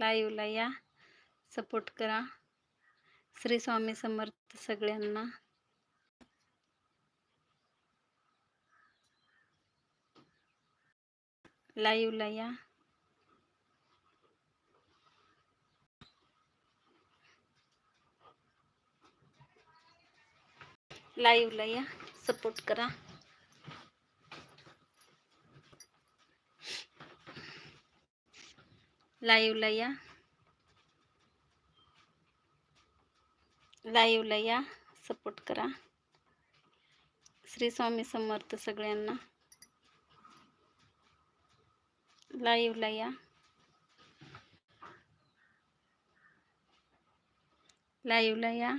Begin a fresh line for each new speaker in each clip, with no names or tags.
लाईवला या. सपोर्ट करा. श्री स्वामी समर्थ सगळ्यांना. लाईवला या. लाईवला या. सपोर्ट करा. लाईव्हला या लाईव्हला या सपोर्ट करा. श्री स्वामी समर्थ सगळ्यांना. लाईव्हला या लाईव्हला या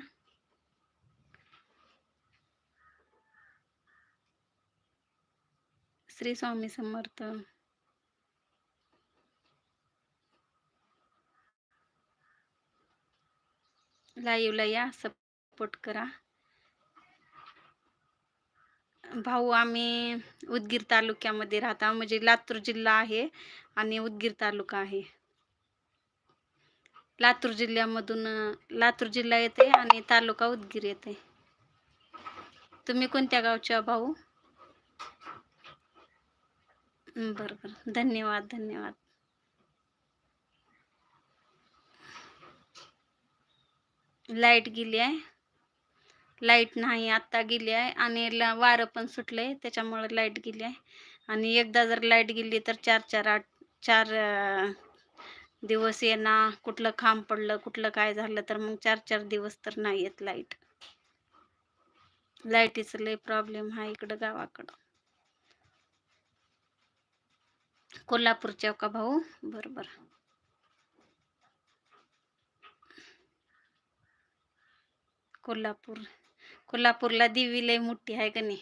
श्री स्वामी समर्थ. लाईव्हला या सपोर्ट करा. भाऊ आम्ही उदगीर तालुक्यामध्ये राहता म्हणजे लातूर जिल्हा आहे आणि उदगीर तालुका आहे. लातूर जिल्ह्यामधून लातूर जिल्हा येते आणि तालुका उदगीर येते. तुम्ही कोणत्या गावचे भाऊ? बरं बरं. धन्यवाद धन्यवाद. लाइट गेली आहे. लाइट नाही आत्ता गेली आहे. आणि ला वारं पण सुटलंय त्याच्यामुळे लाइट गेली आहे. आणि एकदा जर लाइट गेली तर चार चार आठ चार दिवस येणार कुठलं खांब पडलं कुठलं काय झालं तर मग चार चार दिवस तर नाही येत लाइट. लाईटीचं लय प्रॉब्लेम आहे इकडं गावाकडं. कोल्हापूरच्या का भाऊ? बरं. कोल्हापूर. कोल्हापूरला देवी लय मोठी आहे का नाही?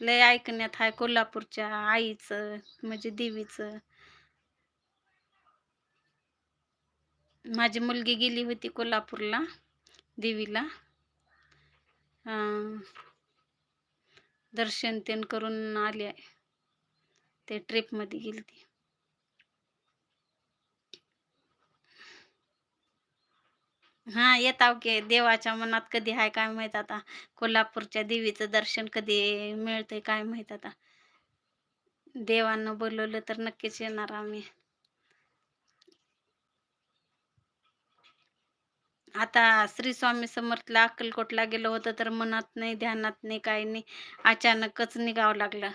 लय ऐकण्यात आहे कोल्हापूरच्या आईचं म्हणजे देवीचं. माझी मुलगी गेली होती कोल्हापूरला देवीला. दर्शन तेन करून आली आहे. ते ट्रिपमध्ये गेली ती हा येताव की देवाच्या मनात कधी आहे काय माहीत आता. कोल्हापूरच्या देवीचं दर्शन कधी मिळतंय काय माहीत आता. देवानं बोलवलं तर नक्कीच येणार आम्ही. आता श्री स्वामी समर्थला अक्कलकोटला गेलो होतं तर मनात नाही ध्यानात नाही काही नाही. अचानकच निघावं लागलं.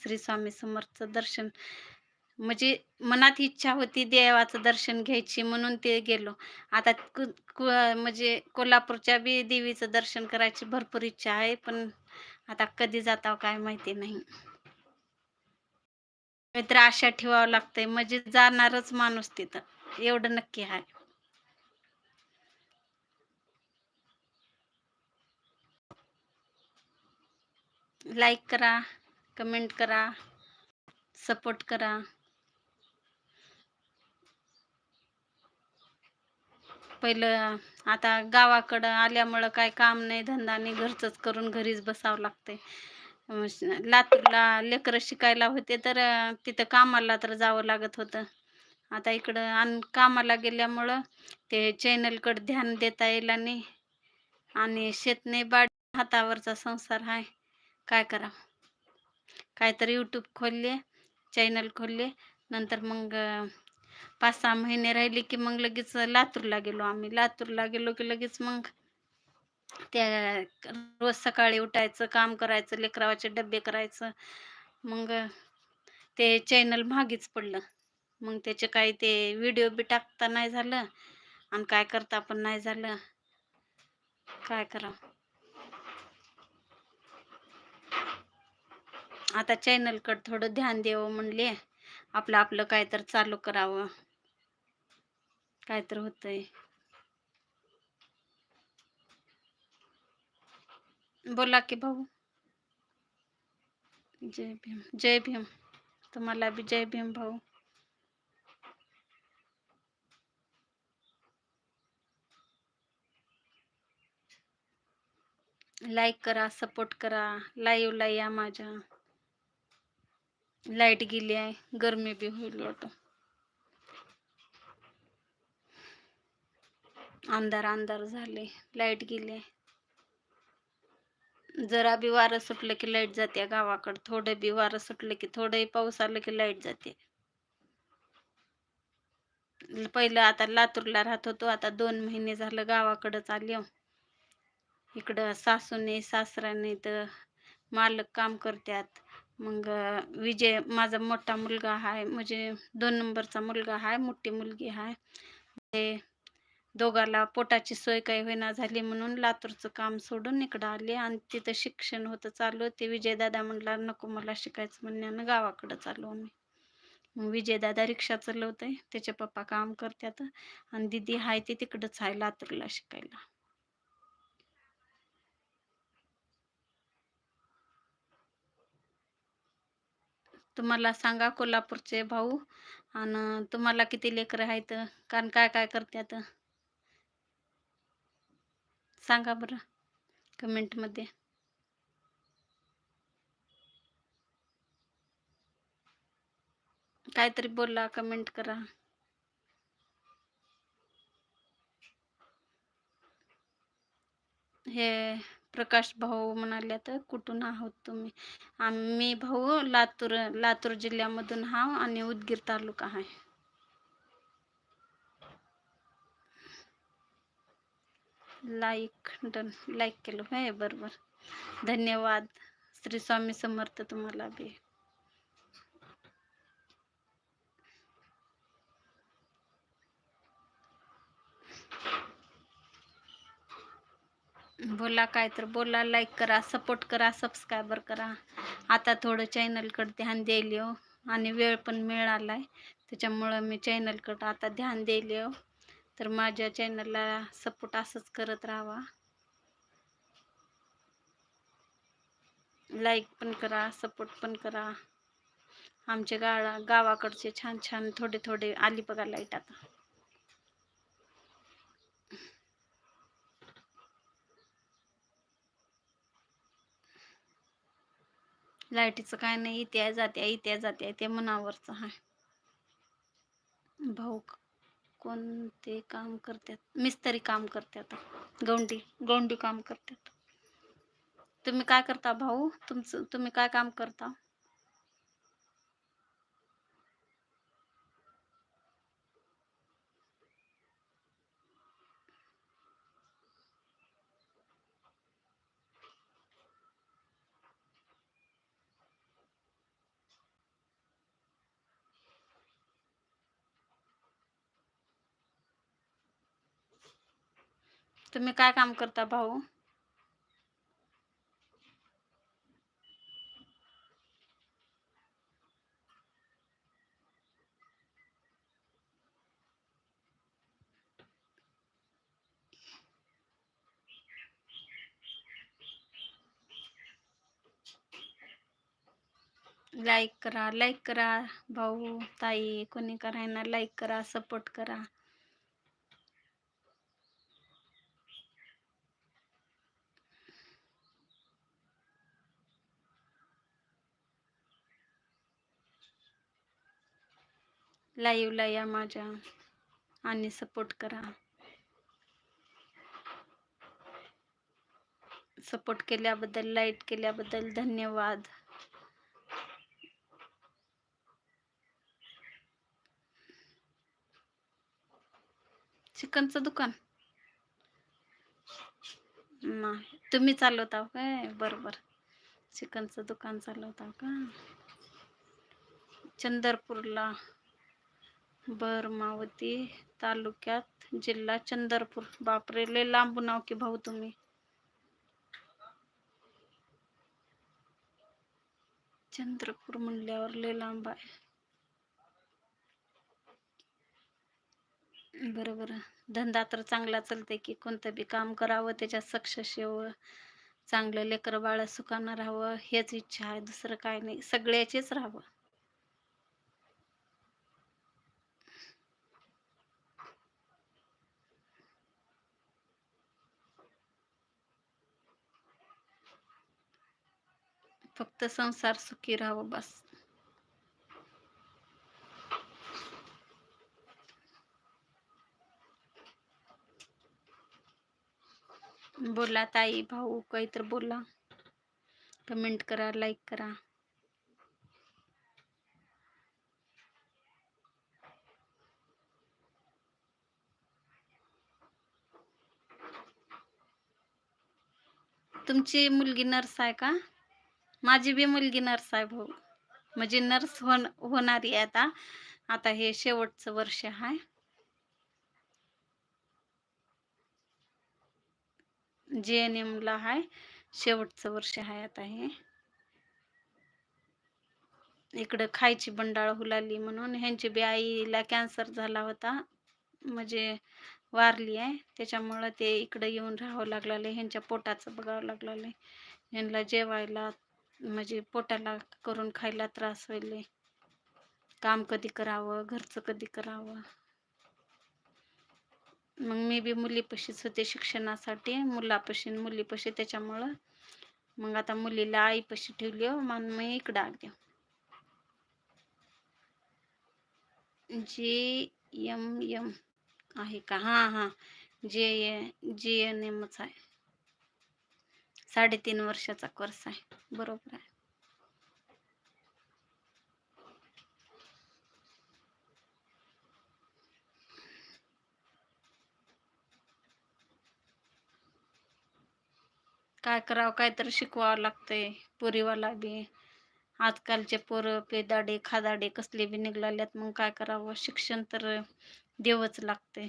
श्री स्वामी समर्थचं दर्शन. म्हणजे मनात इच्छा होती देवाचं दर्शन घ्यायची म्हणून ते गेलो. आता कु- कु- म्हणजे कोल्हापूरच्या बी देवीचं दर्शन करायची भरपूर इच्छा आहे पण आता कधी जाताव काय माहिती नाही. मित्र आशा ठेवावं लागतंय म्हणजे जाणारच माणूस तिथं एवढं नक्की आहे. लाईक करा कमेंट करा सपोर्ट करा. पहिलं आता गावाकडं आल्यामुळं काय काम नाही धंदा नाही घरचंच करून घरीच बसावं लागते लातूरला लेकरं शिकायला होते तर तिथं कामाला तर जावं लागत होतं. आता इकडं आणि कामाला गेल्यामुळं ते चॅनलकडं ध्यान देता येईल आणि आणि शेत नाही बाड हातावरचा संसार आहे काय करा काहीतरी यूट्यूब खोलले चॅनल खोलले नंतर मग पाच सहा महिने राहिले की मग लगेच लातूरला गेलो आम्ही. लातूरला गेलो की लगेच मग त्या रोज सकाळी उठायचं काम करायचं लेकरावाचे डबे करायचं. मग ते चॅनल मागेच पडलं. मग त्याचे काही ते व्हिडिओ बी टाकता नाही झालं आणि काय करता पण नाही झालं. काय करा आता चॅनलकडे थोडं ध्यान द्यावं म्हणले. आपलं आपलं काय तर चालू करावं. काय तर होतंय. बोला की भाऊ. जय भीम जय भीम. तुम्हाला बी जय भीम भाऊ. लाईक करा सपोर्ट करा. लाईव्हला या माझ्या. लाइट गेली आहे. गरमी बी होईल वाटत. अंधार अंधार झाले. लाइट गेली आहे. जरा बी वारं सुटलं की लाइट जाते गावाकडं. थोडं बी वारं सुटलं की थोडंही पाऊस आलं की लाइट जाते. पहिलं आता लातूरला राहत होतो. आता दोन महिने झालं गावाकडंच आले इकडं सासूने सासऱ्याने तर मालक काम करतात. मग विजय माझा मोठा मुलगा आहे म्हणजे दोन नंबरचा मुलगा आहे मोठी मुलगी आहे म्हणजे ते दोघाला पोटाची सोय काही होईना झाली म्हणून लातूरचं काम सोडून इकडं आले आणि तिथं शिक्षण होतं चालू ते विजयदादा म्हणला नको मला शिकायचं म्हणण्यानं गावाकडं चालू आम्ही. मग विजयदादा रिक्षा चालवतंय त्याचे पप्पा काम करतात आणि दिदी हाय ती तिकडंच आहे लातूरला शिकायला. तुम्हाला सांगा कोल्हापूरचे भाऊ आणि तुम्हाला किती लेकरं आहेत कारण काय काय करतात? सांगा बरं कमेंटमध्ये काहीतरी बोला कमेंट करा. हे प्रकाश भाऊ म्हणाले तर कुठून आहोत तुम्ही? आम्ही भाऊ लातूर लातूर जिल्ह्यामधून हा आणि उदगीर तालुका आहे. लाईक डन लाईक केलं. आहे बरोबर. धन्यवाद. श्री स्वामी समर्थ तुम्हाला बी. बोला काय तर बोला लाईक करा सपोर्ट करा सबस्क्रायबर करा. आता थोडं चॅनलकडं ध्यान द्यायले हो. आणि वेळ पण मिळाला आहे त्याच्यामुळं मी चॅनलकडं आता ध्यान द्यायले हो. तर माझ्या चॅनलला सपोर्ट असंच करत राहावा. लाईक पण करा सपोर्ट पण करा. आमच्या गाळा गावाकडचे छान छान थोडे थोडे आली बघा लाइट आता. लाईटीचं काय नाही इत्या जात्या इत्या जात्या ते मनावरचं आहे भाऊ कोणते काम करतात? मिस्त्री काम करतात. गौंडी गौंडी काम करतात. तुम्ही काय करता भाऊ? तुमचं तुम्ही काय काम करता? तुम्ही काय काम करता भाऊ? लाईक करा लाईक करा भाऊ, ताई, कोणी करायना करा सपोर्ट करा. लाईव्हला या माझ्या. आणि सपोर्ट करा. सपोर्ट केल्याबद्दल लाइट केल्याबद्दल धन्यवाद. चिकनचं दुकान? नाही. तुम्ही चालवता काय बरोबर. चिकनचं दुकान चालवता का? चंदरपूरला. बरमावती तालुक्यात जिल्हा चंद्रपूर. बापरे लय लांबून नाव की भाऊ तुम्ही. चंद्रपूर म्हणल्यावर लय लांब आहे. बरोबर. धंदा तर चांगला चालते की कोणतं बी काम करावं त्याच्यात सक्सेस यावं चांगलं लेकरं बाळ सुखानं राहावं हेच इच्छा आहे. दुसरं काय नाही. सगळ्याचेच राहावं. फक्त संसार सुखी राहावं बस. बोला ताई भाऊ काहीतरी बोला. कमेंट करा लाईक करा. तुमची मुलगी नर्स आहे का? माझी बी मुलगी नर्स आहे भाऊ. म्हणजे नर्स होण होणारी आहे आता. आता हे शेवटचं वर्ष आहे. जे एन एमला आहे. शेवटचं वर्ष आहे आता हे. इकडं खायची बंडाळ हुलाली म्हणून ह्यांची बी आईला कॅन्सर झाला होता. म्हणजे वारली आहे. त्याच्यामुळं ते इकडं येऊन राहावं लागलं ह्यांच्या पोटाचं बघावं लागलेलं ह्यांना जेवायला म्हणजे पोटाला करून खायला त्रास होईल काम कधी करावं घरचं कधी करावं. मग मी बी मुलीपशीच होते शिक्षणासाठी मुलापशी मुलीपशी त्याच्यामुळं. मग आता मुलीला आईपशी ठेवली हो मग मी इकडं आले जे एम एम आहे का? हां हां. जे जे एन एमच आहे. साडेतीन वर्षाचा कोर्स आहे. बरोबर आहे. काय करावं? काय तर शिकवावं लागतंय. पुरीवाला बी. आजकालचे पोरं पेदाडे खादाडे कसले बी निघाल्यात मग काय करावं? शिक्षण तर देवच लागते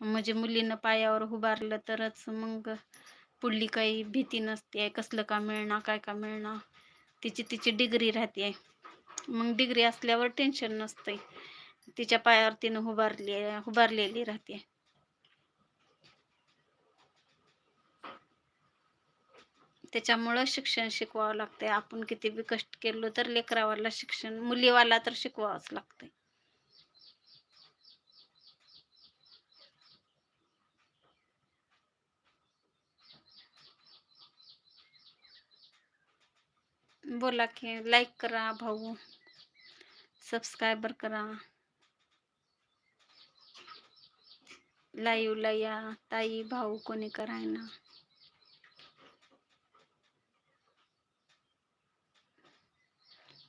म्हणजे मुलीनं पायावर उभारलं तरच मग पुढली काही भीती नसते कसलं का मिळणार काय का मिळणार. तिची तिची डिग्री राहते मग डिग्री असल्यावर टेन्शन नसतंय. तिच्या पायावर तिनं उभारली उभारलेली राहते त्याच्यामुळं शिक्षण शिकवावं लागतंय. आपण किती बी कष्ट केलो तर लेकरावाला शिक्षण मुलीवाला तर शिकवावंच लागतंय. बोला की लाईक करा, भाऊ. सबस्क्रायबर करा. लाईव्हला या ताई, भाऊ, कोणी करायना.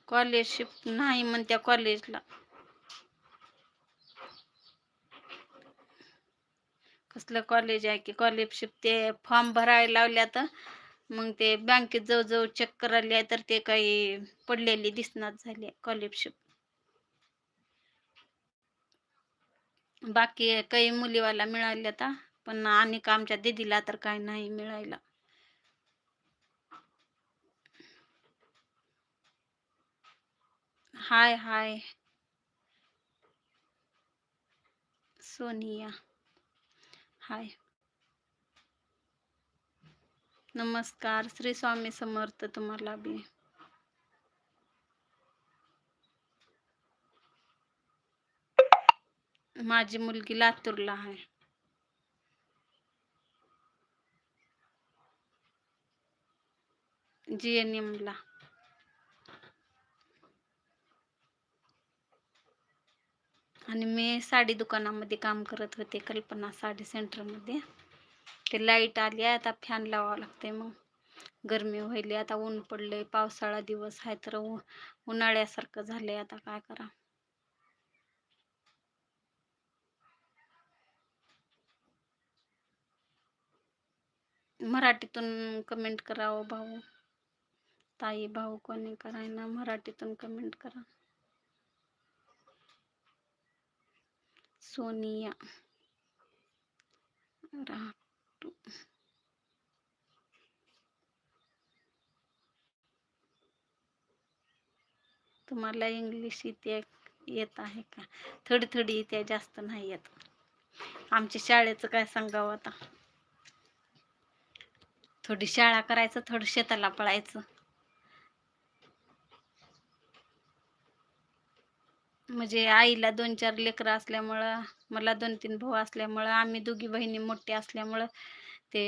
कॉलेजशिप नाही म्हणत्या कॉलेजला कसलं कॉलेज आहे की कॉलेजशिप ते फॉर्म भरायला लावल्यात? मग ते बँकेत जवळजवळ चेक करायला तर ते काही पडलेली दिसणार झाली कॉलेजशिप बाकी काही मुलीवाला मिळाल्या आता पण आणि का आमच्या दिदीला तर काय नाही मिळायला. हाय हाय. सोनिया. हाय. नमस्कार श्री स्वामी समर्थ तुम्हाला बी. माझी मुलगी लातूरला आहे. जी एन एमला. आणि मी साडी दुकानामध्ये काम करत होते कल्पना साडी सेंटरमध्ये. ते लाइट आली आता फॅन लावावं लागते मग. गरमी व्हायली आता ऊन पडलंय पावसाळा दिवस आहे तर उन्हाळ्यासारखं झालंय आता काय करा मराठीतून कमेंट करावं भाऊ. ताई भाऊ कोणी करायना मराठीतून कमेंट करा. सोनिया. राहा तुम्हाला इंग्लिश इथे येत आहे का? थोडी थोडी इथे जास्त नाही येत. आमच्या शाळेचं काय सांगावं आता? थोडी शाळा करायचं थोडं शेताला पळायचं. म्हणजे आईला दोन चार लेकरं असल्यामुळं मला दोन तीन भाऊ असल्यामुळं आम्ही दोघी बहिणी मोठी असल्यामुळं ते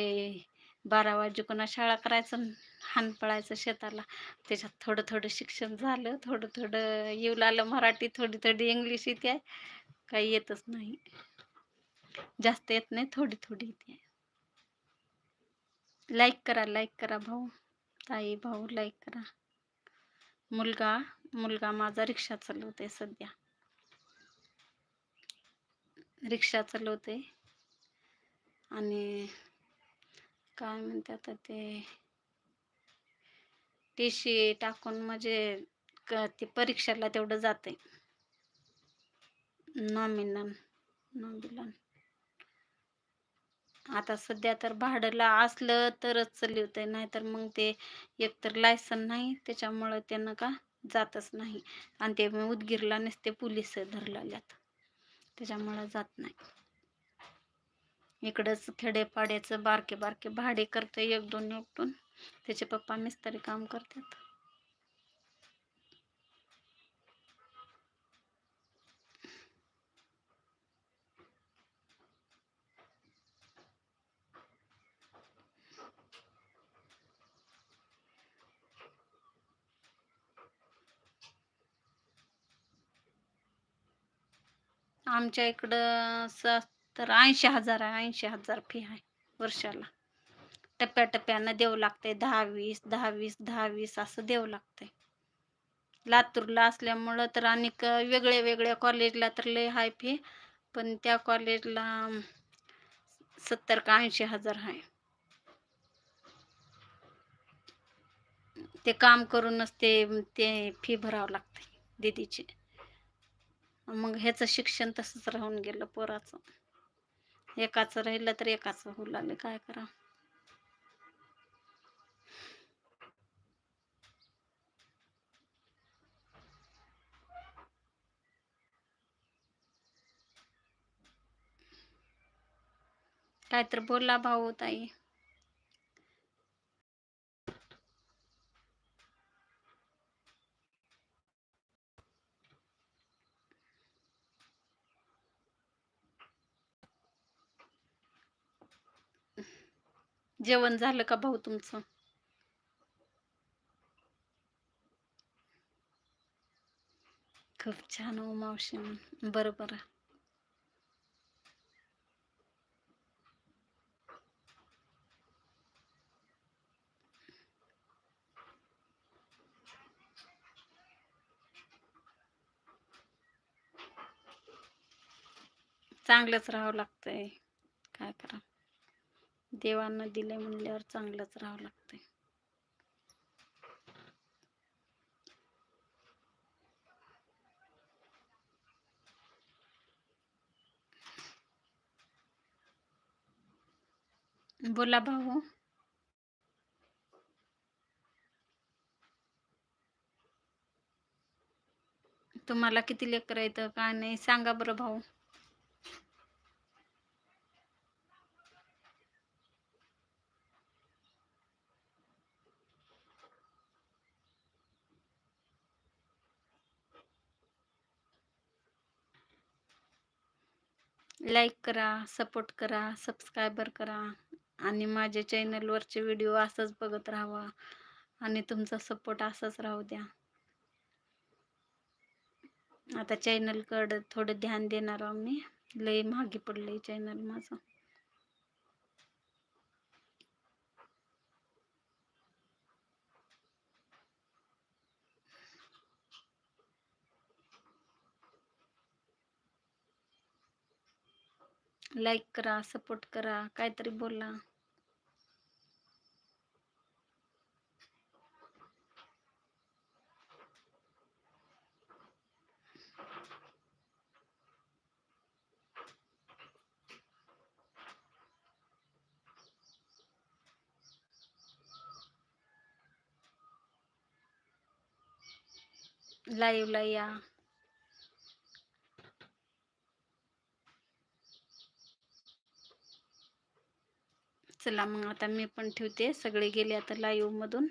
बारा वाजेकोणा शाळा करायचं. हान पळायचं शेताला. त्याच्यात थोडं थोडं शिक्षण झालं थोडं थोडं येऊ लागलं मराठी थोडी थोडी इंग्लिश येते. काही येतच नाही. जास्त येत नाही थोडी थोडी येते. लाईक करा लाईक करा भाऊ. ताई भाऊ लाईक करा. मुलगा मुलगा माझा रिक्षा चालवते सध्या. रिक्षा चालवते आणि काय म्हणते आता ते? टी शी टाकून म्हणजे ते परीक्षेला तेवढं जाते नॉमिनल नॉमिनल आता सध्या तर भाडंला असलं तरच चालवते नाहीतर मग ते एकतर लायसन नाही त्याच्यामुळं त्यानं का जातच नाही. आणि ते उदगीरला नसते पोलीस धरलेल्यात. त्याच्यामुळं जात नाही. इकडंच खेडेपाड्याचं बारके बारके भाडे करते एक दोन एक दोन. त्याचे पप्पा मिस्त्री काम करतात. आमच्या इकडं स तर ऐंशी हजार आहे ऐंशी हजार फी आहे वर्षाला. टप्प्याटप्प्यानं देऊ लागते दहा वीस दहा वीस दहा वीस असं देऊ लागते लातूरला असल्यामुळं तर आणि वेगळ्या वेगळ्या कॉलेजला तर लय हाय फी पण त्या कॉलेजला सत्तर का ऐंशी हजार आहे ते काम करूनच ते ते फी भरावं लागते दीदीची. मग ह्याचं शिक्षण तसंच राहून गेलं पोराचं. एकाचं राहिलं तर एकाचं होऊ लागलं. काय करा काय तर बोला भाऊ ताई. जेवण झालं का भाऊ तुमचं? खूप छान हो मावशी. बरं. चांगलंच राहावं लागतंय. काय करा. देवानं दिले म्हणल्यावर चांगलंच राहावं लागतंय. बोला भाऊ. तुम्हाला किती लेकर येतं काय नाही सांगा बरं भाऊ. लाईक करा सपोर्ट करा सबस्क्रायबर करा आणि माझ्या चॅनलवरचे व्हिडिओ असंच बघत राहावा आणि तुमचा सपोर्ट असाच राहू द्या. आता चॅनलकडं थोडं ध्यान देणार आहो मी. लई मागे पडलं आहे चॅनल माझं. लाईक करा सपोर्ट करा काहीतरी बोला. लाईव्हला या. चला मग आता मी पण ठेवते. सगळे गेले आता लाईव्हमधून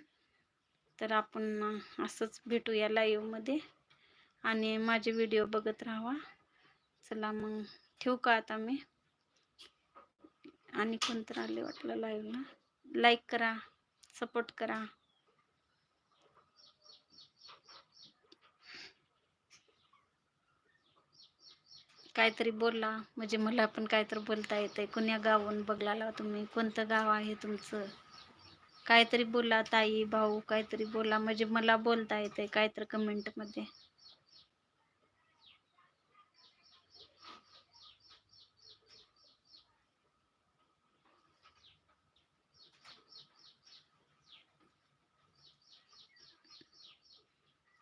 तर आपण असंच भेटूया लाईव्हमध्ये आणि माझे व्हिडिओ बघत राहावा. चला मग ठेवू का आता मी? आणि कोणतं आले वाटलं लाईव्हला लाईक करा सपोर्ट करा. काहीतरी बोला. म्हणजे मला पण काहीतरी बोलता येतंय. कोण्या गावून बघला तुम्ही? कोणतं गाव आहे तुमचं? काहीतरी बोला ताई भाऊ काहीतरी बोला. म्हणजे मला बोलता येते काहीतरी कमेंटमध्ये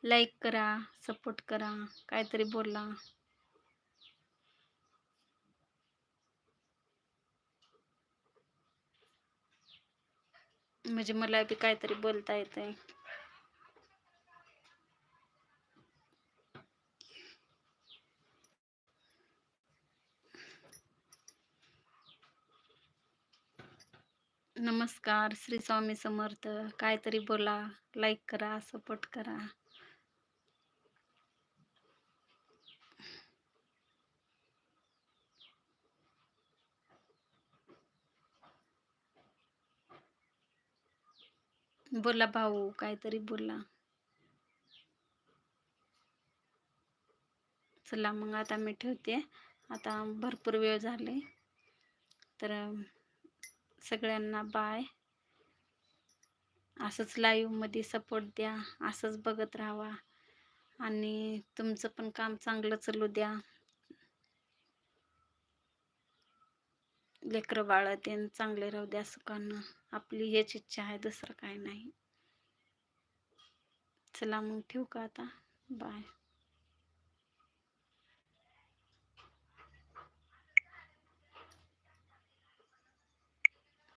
लाईक करा सपोर्ट करा काहीतरी बोला. म्हणजे मला बी काहीतरी बोलता येतंय. नमस्कार श्री स्वामी समर्थ. काहीतरी बोला लाईक करा सपोर्ट करा. बोला भाऊ काहीतरी बोला. चला मग आता मी ठेवते. आता भरपूर वेळ झाले. तर सगळ्यांना बाय असंच लाईव्हमध्ये सपोर्ट द्या असंच बघत राहावा. आणि तुमचं पण काम चांगलं चालू द्या. लेकरं बाळ ते चांगले राहू द्या सुखानं आपली हेच इच्छा आहे दुसरं काय नाही. चला मग ठेवू का आता? बाय